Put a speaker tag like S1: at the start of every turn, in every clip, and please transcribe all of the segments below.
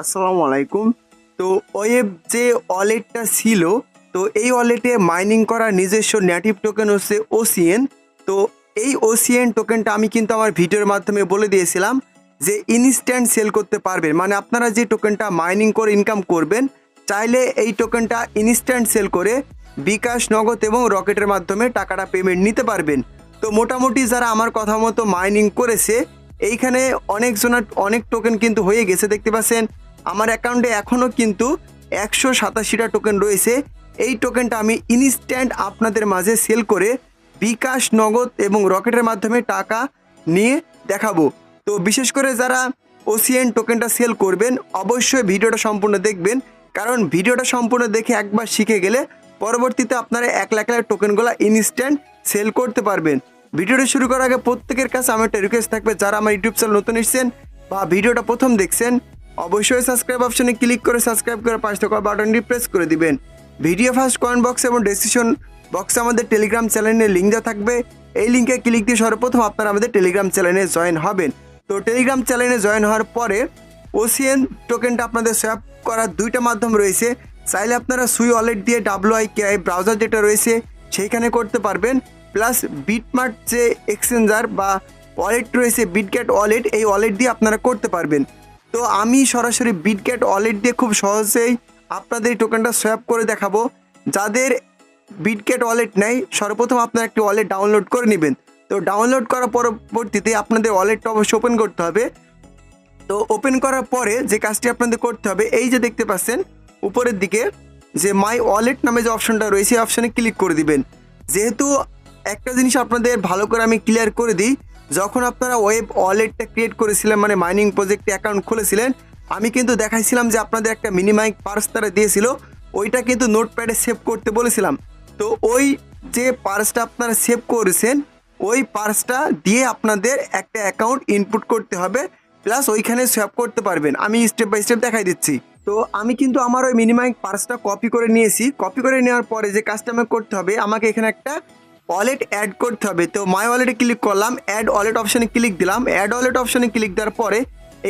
S1: আসসালামু আলাইকুম। তো ওয়েব যে ওয়ালেটটা ছিল, তো এই ওয়ালেটে মাইনিং করা নিজস্ব নেটিভ টোকেন হচ্ছে ওসিএন তো এই ওসিএন টোকেনটা আমি কিন্তু আমার ভিডিওর মাধ্যমে বলে দিয়েছিলাম যে ইনস্ট্যান্ট সেল করতে পারবেন। মানে আপনারা যে টোকেনটা মাইনিং করে ইনকাম করবেন, চাইলে এই টোকেনটা ইনস্ট্যান্ট সেল করে বিকাশ, নগদ এবং রকেটের মাধ্যমে টাকাটা পেমেন্ট নিতে পারবেন। তো মোটামুটি যারা আমার কথা মতো মাইনিং করেছে, এইখানে অনেকজনের অনেক টোকেন কিন্তু হয়ে গেছে, দেখতে পাচ্ছেন? আমার অ্যাকাউন্টে এখনও কিন্তু একশো সাতাশিটা টোকেন রয়েছে। এই টোকেনটা আমি ইনস্ট্যান্ট আপনাদের মাঝে সেল করে বিকাশ, নগদ এবং রকেটের মাধ্যমে টাকা নিয়ে দেখাবো। তো বিশেষ করে যারা ওসিএন টোকেনটা সেল করবেন, অবশ্যই ভিডিওটা সম্পূর্ণ দেখবেন। কারণ ভিডিওটা সম্পূর্ণ দেখে একবার শিখে গেলে পরবর্তীতে আপনারা এক লাখ লাখ টোকেনগুলো ইনস্ট্যান্ট সেল করতে পারবেন। ভিডিওটা শুরু করার আগে প্রত্যেকের কাছে আমার একটা রিকোয়েস্ট থাকবে, যারা আমার ইউটিউব চ্যানেল নতুন এসেছেন বা ভিডিওটা প্রথম দেখছেন অবশ্যই সাবস্ক্রাইব অপশনে ক্লিক করে সাবস্ক্রাইব করে পাঁচ টাকা বাটনটি প্রেস করে দিবেন। ভিডিও ফার্স্ট কমেন্ট বক্স এবং ডেসক্রিপশন বক্সে আমাদের টেলিগ্রাম চ্যানেলের লিঙ্ক দেওয়া থাকবে। এই লিঙ্কে ক্লিক দিয়ে সর্বপ্রথম আপনারা আমাদের টেলিগ্রাম চ্যানেলে জয়েন হবেন। তো টেলিগ্রাম চ্যানেলে জয়েন হওয়ার পরে ওসিএন টোকেনটা আপনাদের সোয়াপ করার দুইটা মাধ্যম রয়েছে। চাইলে আপনারা সুই ওয়ালেট দিয়ে ডাব্লুআই কে আই ব্রাউজার যেটা রয়েছে, সেইখানে করতে পারবেন। প্লাস বিটমার্ট যে এক্সচেঞ্জার বা ওয়ালেট রয়েছে বিটগ্যাট ওয়ালেট এই ওয়ালেট দিয়ে আপনারা করতে পারবেন। তো আমি সরাসরি বিটগ্যাট ওয়ালেট দিয়ে খুব সহজেই আপনাদের এই টোকেনটা সোয়াপ করে দেখাবো। যাদের বিটগেট ওয়ালেট নেই, সর্বপ্রথম আপনার একটি ওয়ালেট ডাউনলোড করে নেবেন। তো ডাউনলোড করার পরবর্তীতে আপনাদের ওয়ালেটটা অবশ্যই ওপেন করতে হবে। তো ওপেন করার পরে যে কাজটি আপনাদের করতে হবে, এই যে দেখতে পাচ্ছেন, উপরের দিকে যে মাই ওয়ালেট নামে যে অপশনটা রয়েছে অপশনে ক্লিক করে দিবেন। যেহেতু একটা জিনিস আপনাদের ভালো করে আমি ক্লিয়ার করে দিই যখন আপনারা ওয়েব ওয়ালেটটা ক্রিয়েট করেছিলেন মানে মাইনিং প্রজেক্টে অ্যাকাউন্ট খুলেছিলেন, আমি কিন্তু দেখাইছিলাম যে আপনাদের একটা মিনিমাইক পার্স তারা দিয়েছিল, ওইটা কিন্তু নোটপ্যাডে সেভ করতে বলেছিলাম। তো ওই যে পার্সটা আপনারা সেভ করেছেন, ওই পার্সটা দিয়ে আপনাদের একটা অ্যাকাউন্ট ইনপুট করতে হবে প্লাস ওইখানে সেভ করতে পারবেন। আমি স্টেপ বাই স্টেপ দেখাই দিচ্ছি। তো আমি কিন্তু আমার ওই মিনিমাম পার্সটা কপি করে নিয়েছি। কপি করে নেওয়ার পরে যে কাজটা আমাকে করতে হবে, আমাকে এখানে একটা ওয়ালেট অ্যাড করতে হবে। তো মাই ওয়ালেটে ক্লিক করলাম অ্যাড ওয়ালেট অপশানে ক্লিক দিলাম। অ্যাড ওয়ালেট অপশানে ক্লিক দেওয়ার পরে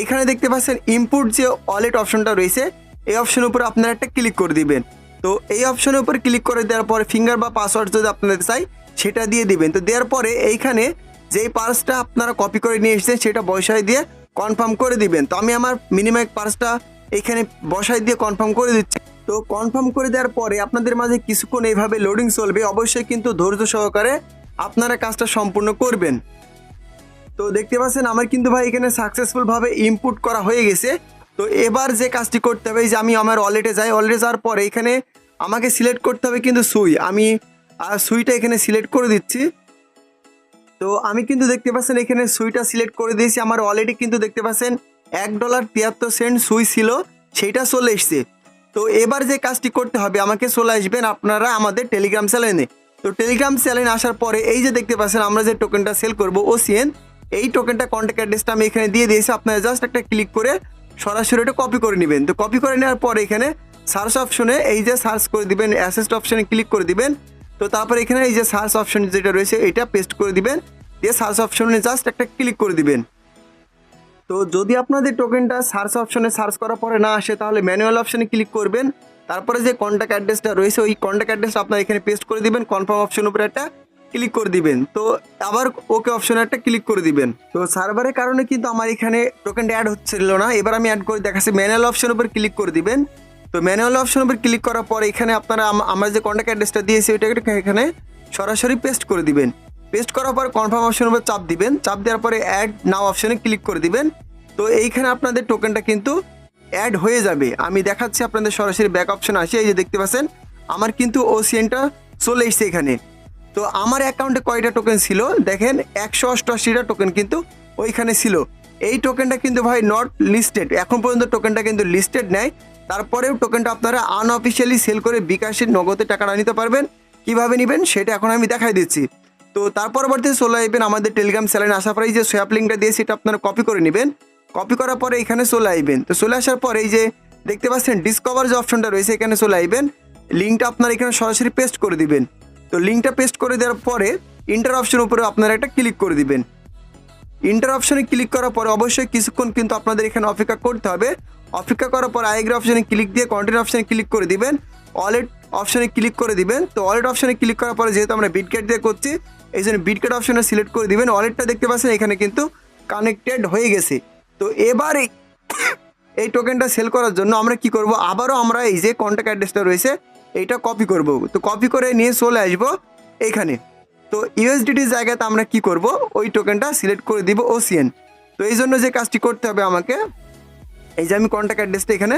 S1: এইখানে দেখতে পাচ্ছেন ইনপুট যে ওয়ালেট অপশনটা রয়েছে, এই অপশনের উপর আপনারা একটা ক্লিক করে দিবেন। তো এই অপশনের উপর ক্লিক করে দেওয়ার পরে ফিঙ্গার বা পাসওয়ার্ড যদি আপনাদের চাই, সেটা দিয়ে দিবেন। তো দেওয়ার পরে এইখানে যেই পার্সটা আপনারা কপি করে নিয়ে এসেছেন, সেটা বসাই দিয়ে কনফার্ম করে দিবেন। তো আমি আমার মিনিমাম পার্সটা এইখানে বসাই দিয়ে কনফার্ম করে দিচ্ছি। তো কনফার্ম করে দেওয়ার পরে আপনাদের মাঝে কিছুক্ষণ এইভাবে লোডিং চলবে, অবশ্যই কিন্তু ধৈর্য সহকারে আপনারা কাজটা সম্পূর্ণ করবেন। তো দেখতে পাচ্ছেন, আমার কিন্তু ভাই এখানে সাকসেসফুলভাবে ইনপুট করা হয়ে গেছে। তো এবার যে কাজটি করতে হবে যে আমি আমার ওয়ালেটে যাই ওয়ালেটে যাওয়ার পরে এখানে আমাকে সিলেক্ট করতে হবে কিন্তু সুই। আমি আর সুইটা এখানে সিলেক্ট করে দিচ্ছি। তো আমি কিন্তু দেখতে পাচ্ছেন, এখানে সুইটা সিলেক্ট করে দিয়েছি। আমার অলরেডি কিন্তু দেখতে পাচ্ছেন, এক ডলার তিয়াত্তর সেন্ট সুই ছিল সেইটা চলে এসছে। তো এবার যে কাজটি করতে হবে, আমাকে চলে আসবেন আপনারা আমাদের টেলিগ্রাম চ্যানেলে তো টেলিগ্রাম চ্যানেলে আসার পরে এই যে দেখতে পাচ্ছেন, আমরা যে টোকেনটা সেল করব ওসিএন এই টোকেনটা কন্ট্যাক্ট অ্যাড্রেসটা আমি এখানে দিয়ে দিয়েছি। আপনারা জাস্ট একটা ক্লিক করে সরাসরি এটা কপি করে নেবেন। তো কপি করে নেওয়ার পরে এখানে সার্চ অপশনে এই যে সার্চ করে দিবেন অ্যাসেস্ট অপশনে ক্লিক করে দিবেন। তো তারপরে এখানে এই যে সার্চ অপশন যেটা রয়েছে, এটা পেস্ট করে দিবেন। দিয়ে সার্চ অপশনে জাস্ট একটা ক্লিক করে দিবেন। তো যদি আপনাদের টোকেনটা সার্চ অপশনে সার্চ করার পরে না আসে, তাহলে ম্যানুয়াল অপশনে ক্লিক করবেন। তারপরে যে কন্ট্যাক্ট অ্যাড্রেসটা রয়েছে, ওই কন্ট্যাক্ট অ্যাড্রেসটা আপনার এখানে পেস্ট করে দিবেন কনফার্ম অপশন উপরে একটা ক্লিক করে দিবেন। তো আবার ওকে অপশনে একটা ক্লিক করে দিবেন। তো সার্ভারের কারণে কিন্তু আমার এখানে টোকেনটা অ্যাড হচ্ছিল না। এবার আমি অ্যাড করে দেখাচ্ছি ম্যানুয়াল অপশন উপর ক্লিক করে দিবেন। তো ম্যানুয়াল অপশন উপর ক্লিক করার পর এখানে আপনারা আমার যে কন্ট্যাক্ট অ্যাড্রেসটা দিয়েছি, ওইটা এখানে সরাসরি পেস্ট করে দিবেন। পেস্ট করার পর কনফার্ম অপশন উপর চাপ দিবেন। চাপ দেওয়ার পরে অ্যাড নাও অপশনে ক্লিক করে দিবেন। তো এইখানে আপনাদের টোকেনটা কিন্তু অ্যাড হয়ে যাবে। আমি দেখাচ্ছি আপনাদের সরাসরি ব্যাক অপশন আসে, এই যে দেখতে পাচ্ছেন, আমার কিন্তু ও ওসিএনটা চলে এসছে এখানে। তো আমার অ্যাকাউন্টে কয়টা টোকেন ছিল? দেখেন, একশো অষ্টআশিটা টোকেন কিন্তু ওইখানে ছিল। এই টোকেনটা কিন্তু ভাই নট লিস্টেড এখন পর্যন্ত টোকেনটা কিন্তু লিস্টেড নেয় তারপরেও টোকেনটা আপনারা আনঅফিসিয়ালি সেল করে বিকাশের নগদে টাকাটা নিতে পারবেন। কীভাবে নেবেন সেটা এখন আমি দেখাই দিচ্ছি। তো তার পরবর্তীতে চলে আসবেন আমাদের টেলিগ্রাম চ্যানেলে আসার পরে যে সোয়াপ লিঙ্কটা দিয়ে সেটা আপনারা কপি করে নেবেন। কপি করার পরে এখানে চলে আসবেন তো চলে আসার পরে এই যে দেখতে পাচ্ছেন ডিসকভার যে অপশনটা রয়েছে, এখানে চলে আসবেন লিঙ্কটা আপনারা এখানে সরাসরি পেস্ট করে দিবেন। তো লিঙ্কটা পেস্ট করে দেওয়ার পরে ইন্টার অপশন উপরে আপনারা একটা ক্লিক করে দিবেন। ইন্টার অপশনে ক্লিক করার পরে অবশ্যই কিছুক্ষণ কিন্তু আপনাদের এখানে অপেক্ষা করতে হবে। অপেক্ষা করার পর আইগ্রা অপশানে ক্লিক দিয়ে কন্টেন্ট অপশনে ক্লিক করে দিবেন। ওয়ালেট অপশানে ক্লিক করে দিবেন। তো ওয়ালেট অপশানে ক্লিক করার পরে যেহেতু আমরা বিটগেট দিয়ে করছি এই জন্য বিটগেট অপশানে সিলেক্ট করে দিবেন। ওয়ালেটটা দেখতে পাচ্ছেন এখানে কিন্তু কানেক্টেড হয়ে গেছে। তো এবার এই- টোকেনটা সেল করার জন্য আমরা কি করব? আবারও আমরা এই যে কন্ট্যাক্ট অ্যাড্রেসটা রয়েছে, এইটা কপি করব। তো কপি করে নিয়ে চলে আসব এইখানে তো ইউএসডিটির জায়গাতে আমরা কি করব? ওই টোকেনটা সিলেক্ট করে দিব ওসিএন তো এই জন্য যে কাজটি করতে হবে আমাকে এই যে আমি কন্ট্যাক্ট অ্যাড্রেসটা এখানে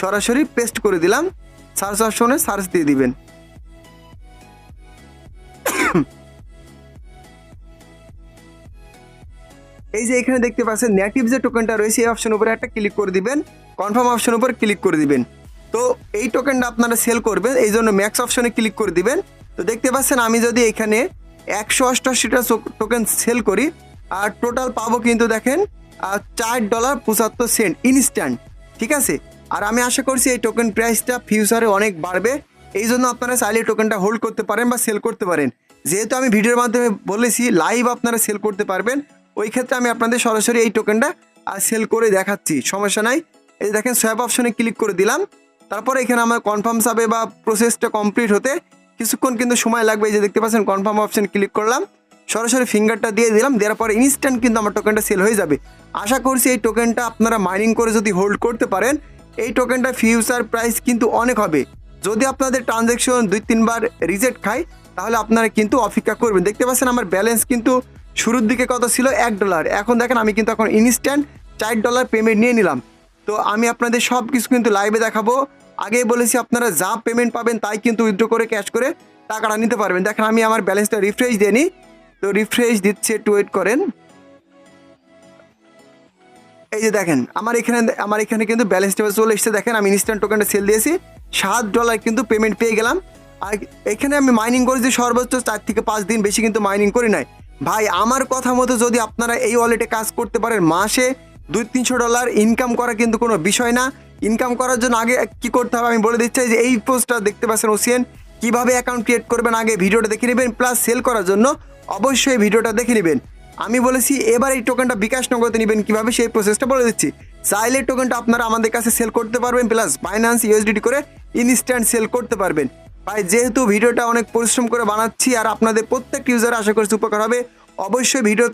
S1: সরাসরি পেস্ট করে দিলাম। সার্চ অপশনে সার্চ দিয়ে দিবেন। এই যে এখানে দেখতে পাচ্ছেন নেটিভ যে টোকেনটা রয়েছে, এই অপশন উপরে একটা ক্লিক করে দিবেন। কনফার্ম অপশন উপর ক্লিক করে দিবেন। তো এই টোকেনটা আপনারা সেল করবেন, এই জন্য ম্যাক্স অপশনে ক্লিক করে দিবেন। তো দেখতে পাচ্ছেন, আমি যদি এখানে একশো অষ্টআশিটা টোকেন সেল করি, আর টোটাল পাবো কিন্তু দেখেন চার ডলার পঁচাত্তর সেন্ট ইনস্ট্যান্ট ঠিক আছে? আর আমি আশা করছি এই টোকেন প্রাইসটা ফিউচারে অনেক বাড়বে। এই জন্য আপনারা চাইলে টোকেনটা হোল্ড করতে পারেন বা সেল করতে পারেন। যেহেতু আমি ভিডিওর মাধ্যমে বলেছি লাইভ আপনারা সেল করতে পারবেন। ওই ক্ষেত্রে আমি আপনাদের সরাসরি এই টোকেনটা আর সেল করে দেখাচ্ছি, সমস্যা নাই। এই দেখেন সোয়াপ অপশনে ক্লিক করে দিলাম। তারপরে এখানে আমার কনফার্ম যাবে বা প্রসেসটা কমপ্লিট হতে কিছুক্ষণ কিন্তু সময় লাগবে। এই যে দেখতে পাচ্ছেন কনফার্ম অপশন ক্লিক করলাম। সরাসরি ফিঙ্গারটা দিয়ে দিলাম, দেওয়ার পরে ইনস্ট্যান্ট কিন্তু আমার টোকেনটা সেল হয়ে যাবে। আশা করছি এই টোকেনটা আপনারা মাইনিং করে যদি হোল্ড করতে পারেন, এই টোকেনটা ফিউচার প্রাইস কিন্তু অনেক হবে। যদি আপনাদের ট্রানজ্যাকশন দুই, তিনবার রিজেক্ট খায়, তাহলে আপনারা কিন্তু অপেক্ষা করবেন। দেখতে পাচ্ছেন আমার ব্যালেন্স কিন্তু শুরুর দিকে কত ছিল? এক ডলার এখন দেখেন আমি কিন্তু এখন ইনস্ট্যান্ট চার ডলার পেমেন্ট নিয়ে নিলাম। তো আমি আপনাদের সব কিছু কিন্তু লাইভে দেখাবো। আগেই বলেছি আপনারা যা পেমেন্ট পাবেন তাই কিন্তু উইথড্র করে ক্যাশ করে টাকাটা নিতে পারবেন। দেখেন আমি আমার ব্যালেন্সটা রিফ্রেশ দিয়ে নিই। তো রিফ্রেশ দিচ্ছে, একটু ওয়েট করেন। এই যে দেখেন, আমার এখানে আমার এখানে কিন্তু ব্যালেন্সটা চলে এসেছে, দেখেন আমি ইনস্ট্যান্ট টোকেনটা সেল দিয়েছি, সাত ডলার কিন্তু পেমেন্ট পেয়ে গেলাম। আর এখানে আমি মাইনিং করেছি সর্বোচ্চ চার থেকে পাঁচ দিন, বেশি কিন্তু মাইনিং করি নাই। ভাই, আমার কথা মতো যদি আপনারা এই ওয়ালেটে কাজ করতে পারেন, মাসে দুই, তিনশো ডলার ইনকাম করা কিন্তু কোনো বিষয় না। ইনকাম করার জন্য আগে কি করতে হবে আমি বলে দিচ্ছি যে এই পোস্টটা দেখতে পাচ্ছেন, ওসিএন। কীভাবে অ্যাকাউন্ট ক্রিয়েট করবেন, আগে ভিডিওটা দেখে নেবেন প্লাস সেল করার জন্য অবশ্যই ভিডিওটা দেখে নেবেন। আমি বলেছি, এবার এই টোকেনটা বিকাশ নগদে নেবেন কীভাবে সেই প্রসেসটা বলে দিচ্ছি। চাইলে টোকেনটা আপনারা আমাদের কাছে সেল করতে পারবেন প্লাস বাইন্যান্স ইউএসডিটি করে ইনস্ট্যান্ট সেল করতে পারবেন। ভাই, যেহেতু ভিডিওটা অনেক পরিশ্রম করে বানাচ্ছি, আর আপনাদের প্রত্যেক ইউজার আশা করছি উপকার হবে, অবশ্যই ভিডিওতে